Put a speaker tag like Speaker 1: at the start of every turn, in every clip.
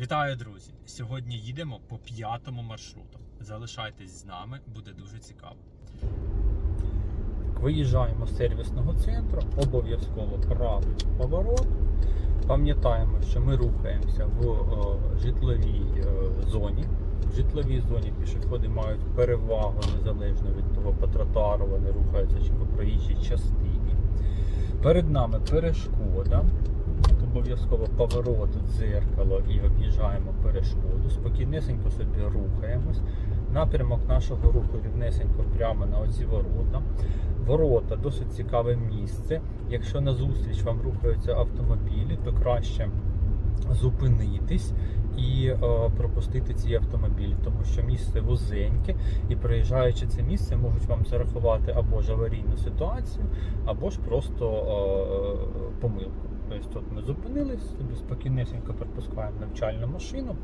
Speaker 1: Вітаю, друзі! Сьогодні їдемо по п'ятому маршруту. Залишайтесь з нами, буде дуже цікаво. Виїжджаємо з сервісного центру, обов'язково правий поворот. Пам'ятаємо, що ми рухаємося в е, житловій е, зоні. В житловій зоні пішоходи мають перевагу незалежно від того, по тротуару вони рухаються чи по проїжджій частині. Перед нами перешкода. Обов'язково поворот, дзеркало і об'їжджаємо перешкоду. Спокійнесенько собі рухаємось. Напрямок нашого руху рівнесенько прямо на оці ворота. Ворота досить цікаве місце. Якщо назустріч вам рухаються автомобілі, то краще зупинитись і е, пропустити ці автомобілі, тому що місце вузеньке, і проїжджаючи це місце, можуть вам зарахувати або ж аварійну ситуацію, або ж просто е, помилку. Тобто тут ми зупинились, собі спокійнесенько пропускаємо навчальну машину.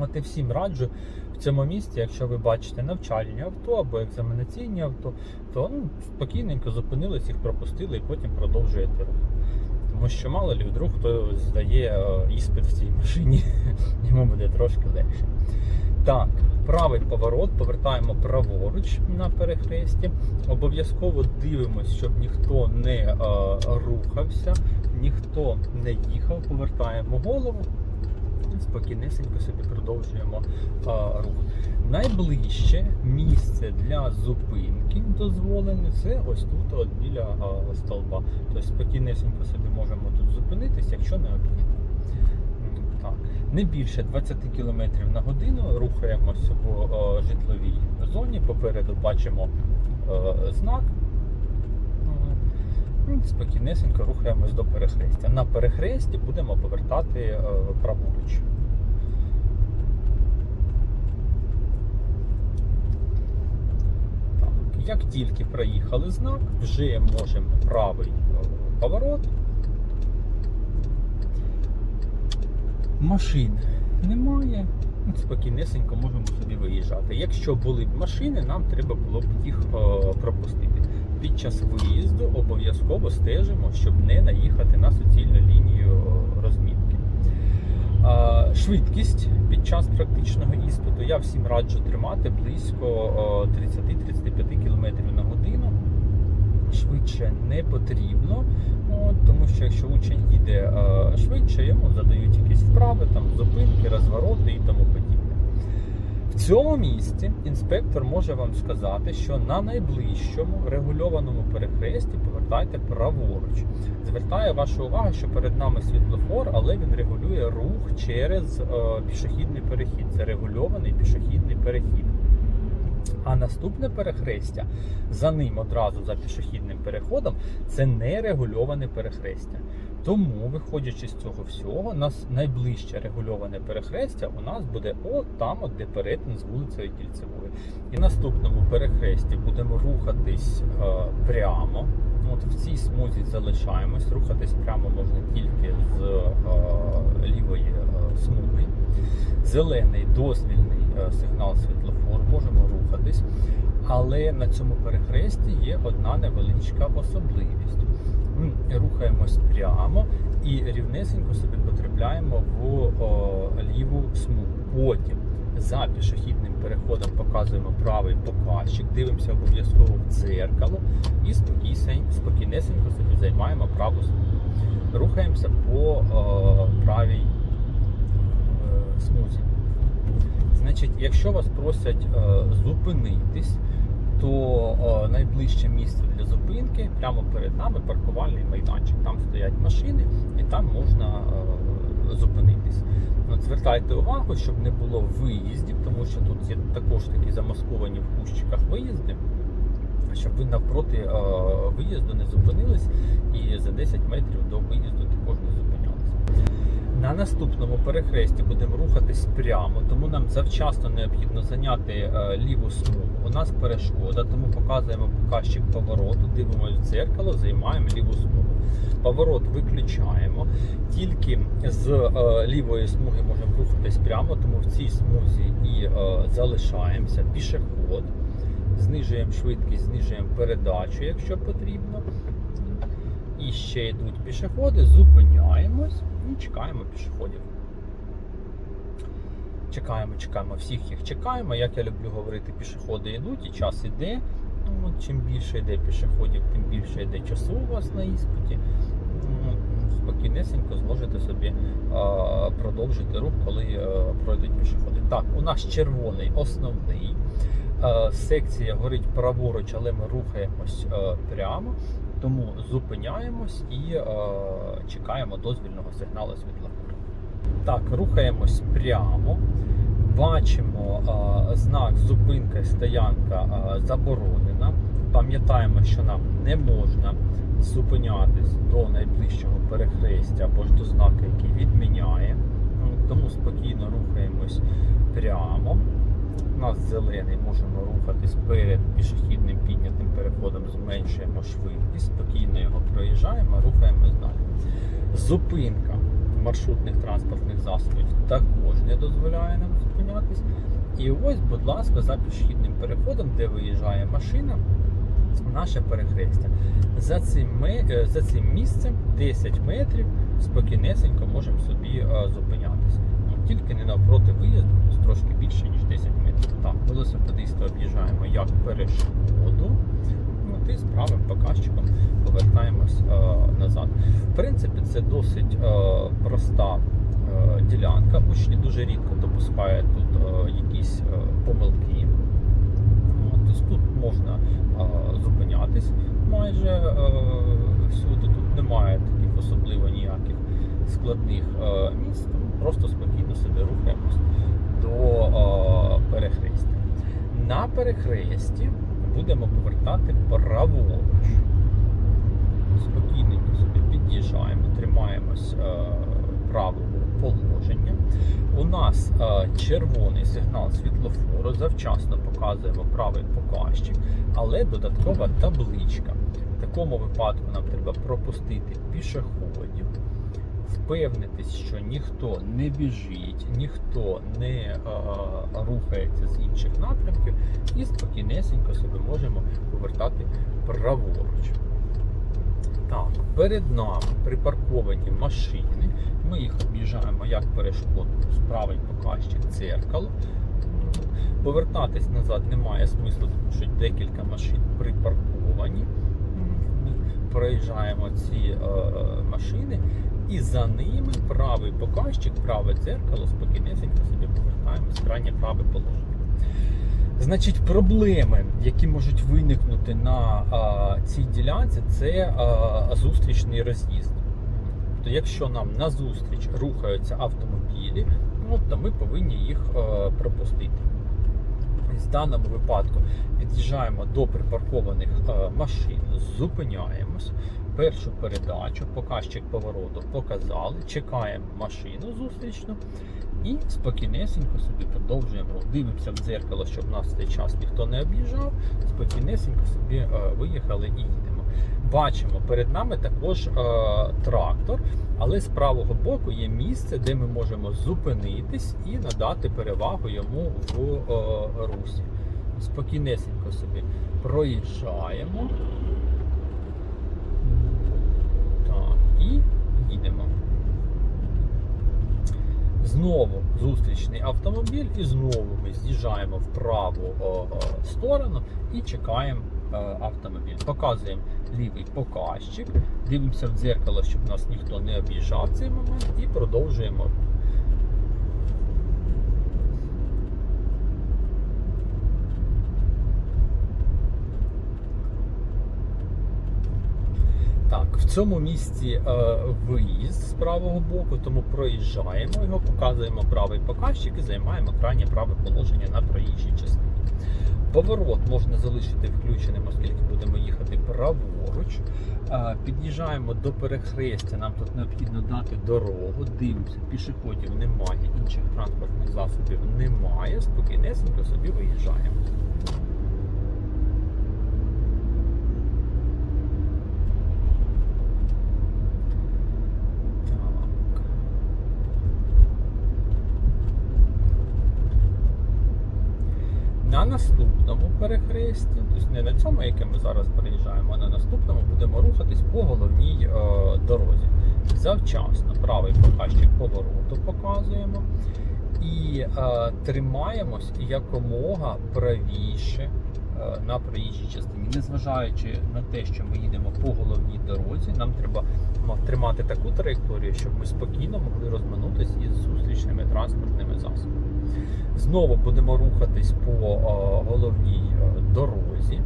Speaker 1: От і всім раджу в цьому місці, якщо ви бачите навчальні авто або екзаменаційні авто, то ну, спокійненько зупинились, їх пропустили і потім продовжуєте рух. Тому що мало ли вдруг хто здає е, іспит в цій машині, йому буде трошки легше. Так, правий поворот, повертаємо праворуч на перехресті. Обов'язково дивимось, щоб ніхто не е, рухався, ніхто не їхав. Повертаємо голову. Спокійнесенько собі продовжуємо а, рух. Найближче місце для зупинки дозволене це ось тут, от біля а, столба. Тобто спокійнесенько собі можемо тут зупинитись, якщо необхідно. Не більше 20 км на годину рухаємося в а, житловій зоні. Попереду бачимо а, знак. М, Спокійнесенько рухаємось до перехрестя. На перехресті будемо повертати е, праворуч. Так, Як тільки проїхали знак, вже можемо правий е, поворот. Машин немає. Ну, Спокійнесенько можемо собі виїжджати. Якщо були б машини, нам треба було б їх е, пропустити. Під час виїзду обов'язково стежимо, щоб не наїхати на суцільну лінію е, розмітки. Е, швидкість під час практичного іспиту я всім раджу тримати близько е, 30-35 км на годину. Швидше не потрібно, от, тому що якщо учень їде е, швидше, йому задають якісь вправи, там зупинки, розвороти і тому подібне. В цьому місці інспектор може вам сказати, що на найближчому регульованому перехресті повертайте праворуч. Звертаю вашу увагу, що перед нами світлофор, але він регулює рух через е, пішохідний перехід. Це регульований пішохідний перехід. А наступне перехрестя за ним одразу за пішохідним переходом це нерегульоване перехрестя. Тому, виходячи з цього всього, нас найближче регульоване перехрестя у нас буде от там, от де перетин з вулицею Кільцевою. І наступному перехресті будемо рухатись е, прямо. От в цій смузі залишаємось. Рухатись прямо можна тільки з е, лівої е, смуги. Зелений дозвільний е, сигнал можемо рухатись. Але на цьому перехресті є одна невеличка особливість. Ми рухаємось прямо і рівнесенько собі потрапляємо в о, ліву смугу. Потім за пішохідним переходом показуємо правий показчик, дивимося обов'язково в дзеркало і спокійнесенько собі займаємо праву смугу. Рухаємося по правій е, смузі. Значить, якщо вас просять е, зупинитись, то е, найближче місце для зупинки прямо перед нами паркувальний майданчик. Там стоять машини і там можна е, зупинитись. От звертайте увагу, щоб не було виїздів, тому що тут є також такі замасковані в кущиках виїзди. Щоб ви навпроти виїзду не зупинились і за 10 метрів до виїзду також не. На наступному перехресті будемо рухатись прямо, тому нам завчасно необхідно зайняти е, ліву смугу. У нас перешкода, тому показуємо показчик повороту, дивимося в дзеркало, займаємо ліву смугу. Поворот виключаємо. Тільки з е, лівої смуги можемо рухатись прямо, тому в цій смузі і е, залишаємося. Пішоход. Знижуємо швидкість, знижуємо передачу, якщо потрібно. І ще йдуть пішоходи, зупиняємось і чекаємо пішоходів. Чекаємо, чекаємо, всіх їх чекаємо. Як я люблю говорити, пішоходи йдуть і час іде. Ну, чим більше йде пішоходів, тим більше йде часу у вас на іспиті. Ну, Спокійнесенько зможете собі а, продовжити рух, коли а, пройдуть пішоходи. Так, у нас червоний основний. Секція горить праворуч, але ми рухаємось прямо. Тому зупиняємось і а, чекаємо дозвільного сигналу світлофору. Так, рухаємось прямо. Бачимо а, знак зупинка стоянка а, заборонена. Пам'ятаємо, що нам не можна зупинятись до найближчого перехрестя або ж до знака, який відміняє. Тому спокійно рухаємось прямо. У нас зелений, можемо рухатись перед пішохідним піднятим переходом, зменшуємо швидкість, спокійно його проїжджаємо, рухаємось далі. Зупинка маршрутних транспортних засобів також не дозволяє нам зупинятись. І ось, будь ласка, за пішохідним переходом, де виїжджає машина, наше перехрестя. За цим, е, за цим місцем 10 метрів спокійнесенько можемо собі е, зупинятися. Ну, Тільки не навпроти виїзду, трошки більше, ніж 10 метрів. Так, велосипедисти об'їжджаємо як перешкоду. З правим показчиком повертаємось е, назад. В принципі, це досить е, проста е, ділянка. Учні дуже рідко допускають тут е, якісь е, помилки. Тут можна е, зупинятись майже е, всюди. Тут немає таких особливо ніяких складних е, місць, просто спокійно собі рухаємось до е, перехрестя. На перехресті будемо повертати праворуч. Спокійненько собі під'їжджаємо, тримаємось е, правого положення. У нас е, червоний сигнал світлофору, завчасно показуємо правий показчик, але додаткова табличка. В такому випадку нам треба пропустити пішоходів, впевнитись, що ніхто не біжить, ніхто не е, рухається з інших напрямків, і спокійнесенько собі можемо повертати праворуч. Так, перед нами припарковані машини. Ми їх об'їжджаємо як перешкоду з правий показчик дзеркало. Повертатись назад немає смислу, тому що декілька машин припарковані. Проїжджаємо ці е, машини, і за ними правий показчик, праве дзеркало, спокійнесенько собі повертаємо крайнє праве положення. Значить, проблеми, які можуть виникнути на а, цій ділянці, це а, зустрічний роз'їзд. Тобто, якщо нам назустріч рухаються автомобілі, ну, то ми повинні їх а, пропустити. В даному випадку під'їжджаємо до припаркованих а, машин, зупиняємось. Першу передачу, показчик повороту показали, чекаємо машину зустрічну і спокійнесенько собі продовжуємо. Дивимося в дзеркало, щоб нас в цей час ніхто не об'їжджав. Спокійнесенько собі е, виїхали і їдемо. Бачимо, перед нами також е, трактор, але з правого боку є місце, де ми можемо зупинитись і надати перевагу йому в е, русі. Спокійнесенько собі проїжджаємо. Так, і їдемо. Знову зустрічний автомобіль, і знову ми з'їжджаємо в праву о, о, сторону і чекаємо о, автомобіль. Показуємо лівий показчик, дивимося в дзеркало, щоб нас ніхто не об'їжджав цей момент, і продовжуємо. рух. Так, в цьому місці е, виїзд з правого боку, тому проїжджаємо його, показуємо правий показчик і займаємо крайнє праве положення на проїжджій частині. Поворот можна залишити включеним, оскільки будемо їхати праворуч. Е, під'їжджаємо до перехрестя, нам тут необхідно дати дорогу, дивимося, пішоходів немає, інших транспортних засобів немає. Спокійнесенько собі виїжджаємо. Так. На наступному перехресті, тобто не на цьому, яке ми зараз переїжджаємо, а на наступному будемо рухатись по головній е, дорозі. Завчасно правий показчик повороту показуємо. І е, тримаємось якомога правіше е, на проїжджій частині. Незважаючи на те, що ми їдемо по головній дорозі, нам треба тримати таку траєкторію, щоб ми спокійно могли розминутися із зустрічними транспортними засобами. Знову будемо рухатись по е, головній е, дорозі.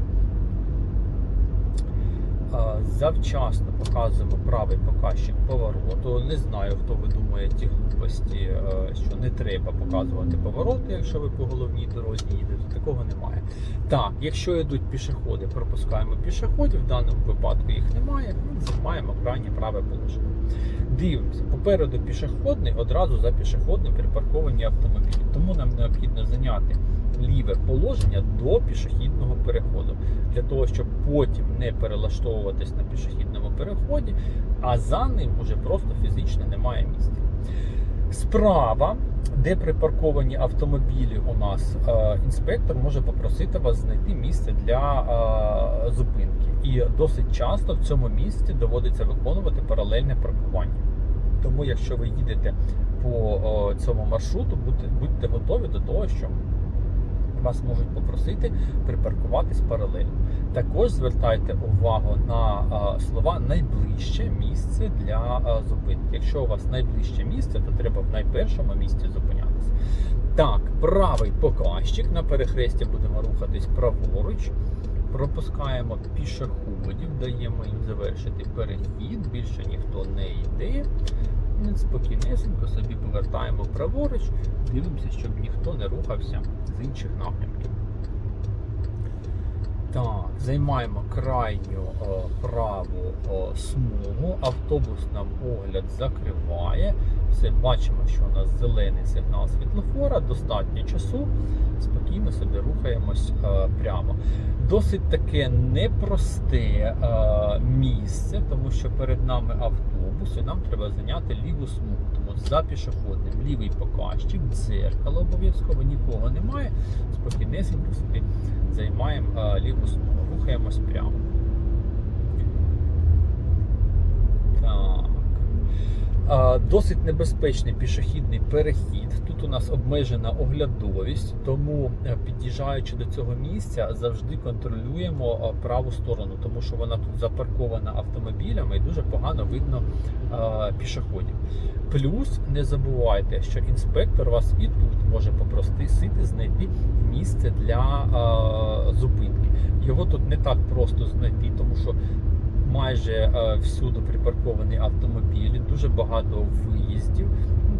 Speaker 1: Завчасно показуємо правий показчик повороту. Не знаю, хто ви думає ті глупості, е, що не треба показувати повороти, якщо ви по головній дорозі їдете. Такого немає. Так, якщо йдуть пішоходи, пропускаємо пішоходів. В даному випадку їх немає. Ми займаємо крайнє праве положення. Дивимося, попереду пішохідний, одразу за пішохідним припарковані автомобілі. Тому нам необхідно зайняти ліве положення до пішохідного переходу, для того, щоб потім не перелаштовуватись на пішохідному переході, а за ним уже просто фізично немає місця. Справа, де припарковані автомобілі, у нас е, інспектор може попросити вас знайти місце для е, зупинки. І досить часто в цьому місці доводиться виконувати паралельне паркування. Тому, якщо ви їдете по о, цьому маршруту, будьте готові до того, що вас можуть попросити припаркуватись паралельно. Також звертайте увагу на слова найближче місце для зупинки. Якщо у вас найближче місце, то треба в найпершому місці зупинятися. Так, правий показчик на перехресті будемо рухатись праворуч. Пропускаємо пішоходів, даємо їм завершити перехід. Більше ніхто не йде. Ми спокійнесенько собі повертаємо праворуч, дивимося, щоб ніхто не рухався з інших напрямків. Так, займаємо крайню о, праву о, смугу. Автобус нам огляд закриває. Все, бачимо, що у нас зелений сигнал світлофора, достатньо часу. Спокійно собі рухаємось е, прямо. Досить таке непросте е, місце, тому що перед нами автобус, і нам треба зайняти ліву смугу. Тому за пішоходним, лівий показчик, дзеркало обов'язково нікого немає. Спокійнесенько собі займаємо е, ліву сторону, рухаємось прямо. Так. Е, Досить небезпечний пішохідний перехід. Тут у нас обмежена оглядовість, тому е, під'їжджаючи до цього місця, завжди контролюємо праву сторону, тому що вона тут запаркована автомобілями і дуже погано видно пішоходів. Плюс не забувайте, що інспектор вас і тут може попросити знайти місце для зупинки. Його тут не так просто знайти, тому що майже е, всюди припарковані автомобілі, дуже багато виїздів,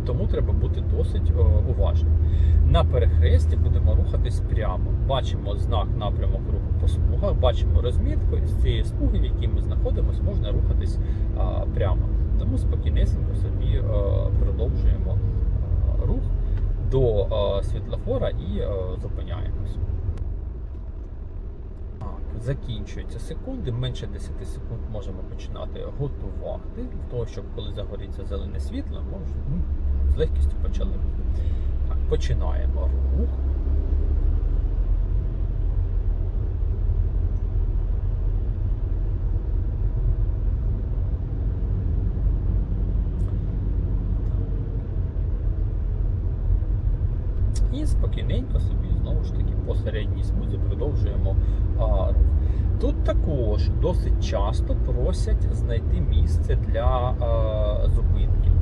Speaker 1: тому треба бути досить е, уважним. На перехресті будемо рухатись прямо. Бачимо знак напрямок руху по смугах, бачимо розмітку, і з цієї смуги, в якій ми знаходимося, можна рухатись е, прямо. Тому спокійнесенько собі продовжуємо рух до світлофора і зупиняємось. Закінчуються секунди, менше 10 секунд можемо починати готувати для того, щоб коли загоріться зелене світло, ми ну, з легкістю почали. Так, починаємо рух. І спокійненько собі знову ж таки по середній смузі продовжуємо рух. Тут також досить часто просять знайти місце для зупинки.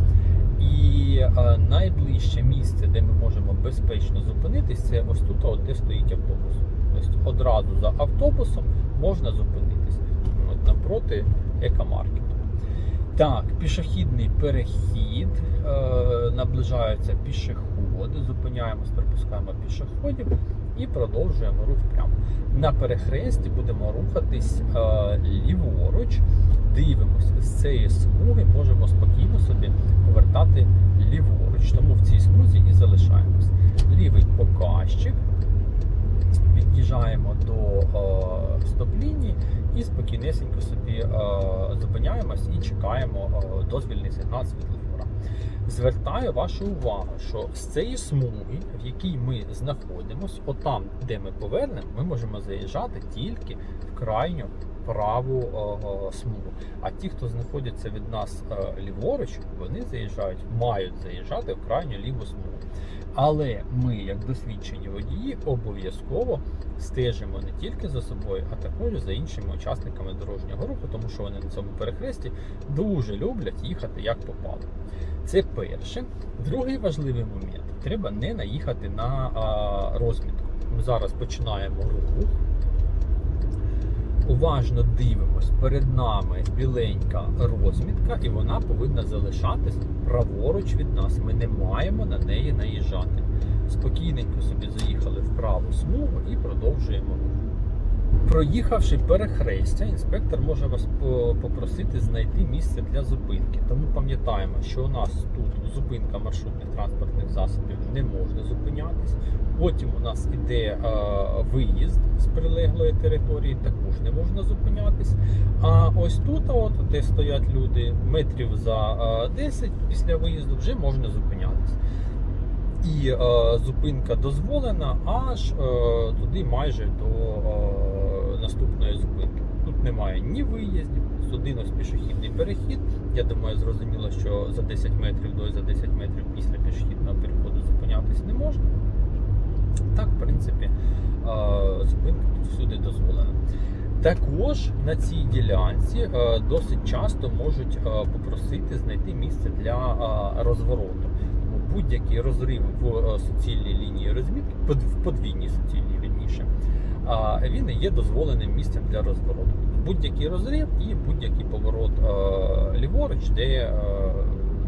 Speaker 1: І найближче місце, де ми можемо безпечно зупинитись, це ось тут, от, де стоїть автобус. Тобто одразу за автобусом можна зупинитись. От напроти екомаркету. Так, пішохідний перехід, е, наближаються пішоходи, зупиняємось, пропускаємо пішоходів і продовжуємо рух прямо. На перехресті будемо рухатись е, ліворуч, дивимося з цієї смуги, можемо спокійно собі повертати ліворуч. Тому в цій смузі і залишаємось. Лівий показчик. Під'їжджаємо до е, стоп-лінії і спокійнесенько собі е, зупиняємось і чекаємо е, дозвільний сигнал світлофора. Звертаю вашу увагу, що з цієї смуги, в якій ми знаходимося, отам, де ми повернемо, ми можемо заїжджати тільки в крайню праву смугу. А ті, хто знаходяться від нас е, ліворуч, вони заїжджають, мають заїжджати в крайню ліву смугу. Але ми, як досвідчені водії, обов'язково стежимо не тільки за собою, а також за іншими учасниками дорожнього руху, тому що вони на цьому перехресті дуже люблять їхати як попало. Це перше. Другий важливий момент треба не наїхати на а, розмітку. Ми зараз починаємо рух. Уважно дивимось, перед нами біленька розмітка, і вона повинна залишатись праворуч від нас. Ми не маємо на неї наїжджати. Спокійненько собі заїхали в праву смугу і продовжуємо рух. Проїхавши перехрестя, інспектор може вас попросити знайти місце для зупинки. Тому пам'ятаємо, що у нас тут зупинка маршрутних транспортних засобів не можна зупинятись. Потім у нас іде е, виїзд з прилеглої території, також не можна зупинятись. А ось тут, от, де стоять люди, метрів за е, 10 після виїзду вже можна зупинятись. І е, зупинка дозволена аж е, туди майже до е, наступної зупинки. Тут немає ні виїздів, один ось пішохідний перехід. Я думаю, зрозуміло, що за 10 метрів до і за 10 метрів після пішохідного переходу зупинятись не можна. Так, в принципі, зупинка тут всюди дозволена. Також на цій ділянці е, досить часто можуть е, попросити знайти місце для е, розвороту. Будь-який розрив в суцільній лінії розмітки, в подвійній суцільній а, він є дозволеним місцем для розвороту. Будь-який розрив і будь-який поворот е, ліворуч, де е,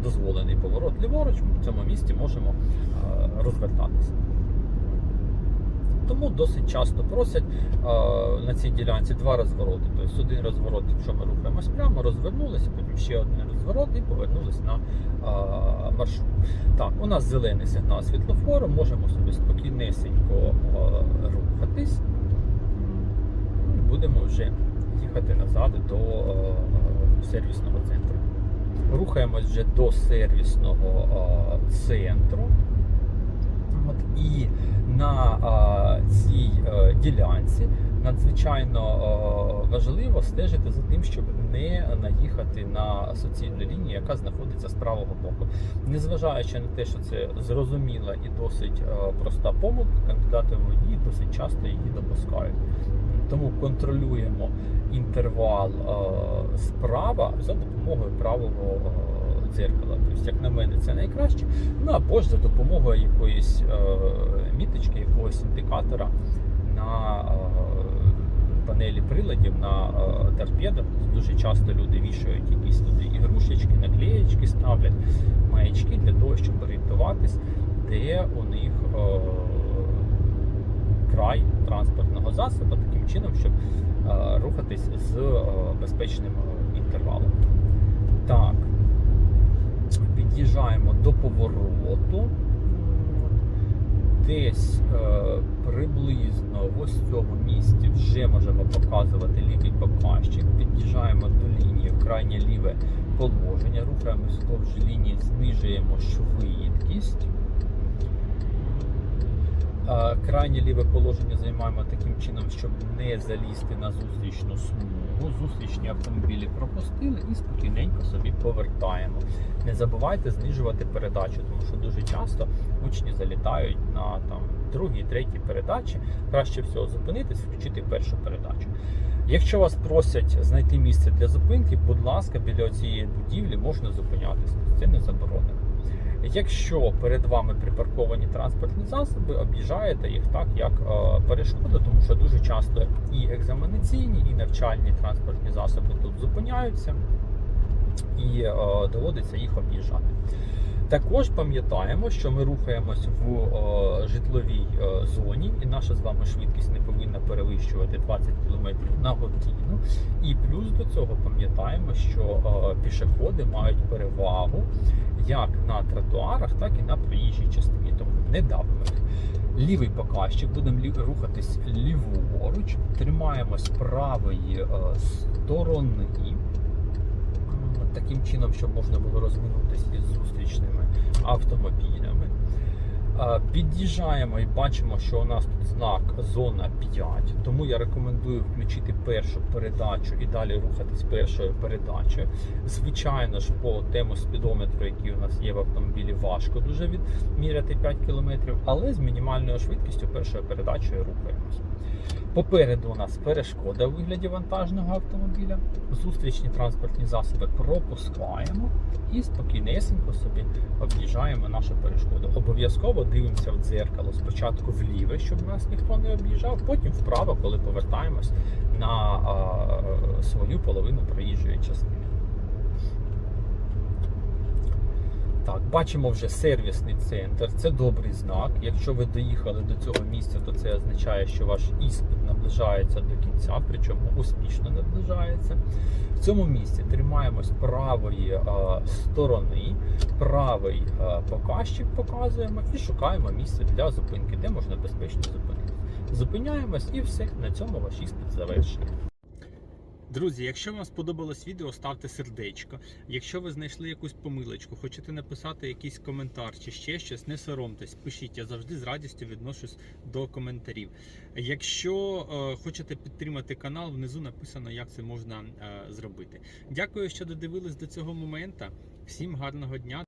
Speaker 1: дозволений поворот ліворуч, ми в цьому місці можемо е, розвертатися. Тому досить часто просять е, на цій ділянці два розвороти. Тобто один розворот, якщо ми рухаємось прямо, розвернулися, потім ще один розворот і повернулись на е, маршрут. Так, у нас зелений сигнал світлофору, можемо собі спокійнесенько е, рухатись. Будемо вже їхати назад до е, сервісного центру. Рухаємось вже до сервісного е, центру. От, і на а, цій е, ділянці надзвичайно е, важливо стежити за тим, щоб не наїхати на суцільну лінію, яка знаходиться з правого боку. Незважаючи на те, що це зрозуміла і досить е, проста помилка, кандидати в водії досить часто її допускають. Тому контролюємо інтервал е, справа за допомогою правого е, дзеркала. Тобто, як на мене, це найкраще. Ну або ж за допомогою якоїсь е, міточки, якогось індикатора на панелі приладів, на торпедах. Дуже часто люди вішають якісь туди ігрушечки, наклеєчки ставлять, маячки для того, щоб орієнтуватись, де у них край транспортного засобу, таким чином, щоб е, рухатись з е, безпечним е, інтервалом. Так, під'їжджаємо до повороту. Десь е, приблизно в ось цьому місці вже можемо показувати лівий показчик. Під'їжджаємо до лінії крайнє ліве положення, рухаємось вздовж лінії, знижуємо швидкість. Крайнє ліве положення займаємо таким чином, щоб не залізти на зустрічну смугу. Зустрічні автомобілі пропустили і спокійненько собі повертаємо. Не забувайте знижувати передачу, тому що дуже часто учні залітають на там другій, третій передачі. Краще всього зупинитись, включити першу передачу. Якщо вас просять знайти місце для зупинки, будь ласка, біля цієї будівлі можна зупинятися. Це не заборонено. Якщо перед вами припарковані транспортні засоби, об'їжджаєте їх так, як е, перешкода, тому що дуже часто і екзаменаційні, і навчальні транспортні засоби тут зупиняються і е, доводиться їх об'їжджати. Також пам'ятаємо, що ми рухаємось в е, житловій е, зоні, і наша з вами швидкість не повинна перевищувати 20 км на годину. І плюс до цього пам'ятаємо, що е, пішоходи мають перевагу як на тротуарах, так і на проїжджій частині. Тому не давимо. Лівий показчик, будемо рухатись ліворуч, тримаємось правої е, сторони. Таким чином, щоб можна було розминутися із зустрічними автомобілями. Е, Під'їжджаємо і бачимо, що у нас тут знак зона 5, тому я рекомендую включити першу передачу і далі рухатись першою передачею. Звичайно ж, по тему спідометру, який у нас є в автомобілі, важко дуже відміряти 5 км, але з мінімальною швидкістю першою передачею рухаємось. Попереду у нас перешкода у вигляді вантажного автомобіля. Зустрічні транспортні засоби пропускаємо і спокійнесенько собі об'їжджаємо нашу перешкоду. Обов'язково дивимося в дзеркало спочатку вліве, щоб нас ніхто не об'їжджав, потім вправо, коли повертаємось на а, свою половину проїжджої частини. Так, бачимо вже сервісний центр. Це добрий знак. Якщо ви доїхали до цього місця, то це означає, що ваш іспит наближається до кінця, причому успішно наближається. В цьому місці тримаємось правої е, сторони, правий е, показчик показуємо і шукаємо місце для зупинки, де можна безпечно зупинитися. Зупиняємось і все. На цьому ваш іспит. Друзі, якщо вам сподобалось відео, ставте сердечко. Якщо ви знайшли якусь помилочку, хочете написати якийсь коментар чи ще щось, не соромтесь, пишіть. Я завжди з радістю відношусь до коментарів. Якщо е, хочете підтримати канал, внизу написано, як це можна е, зробити. Дякую, що додивились до цього моменту. Всім гарного дня.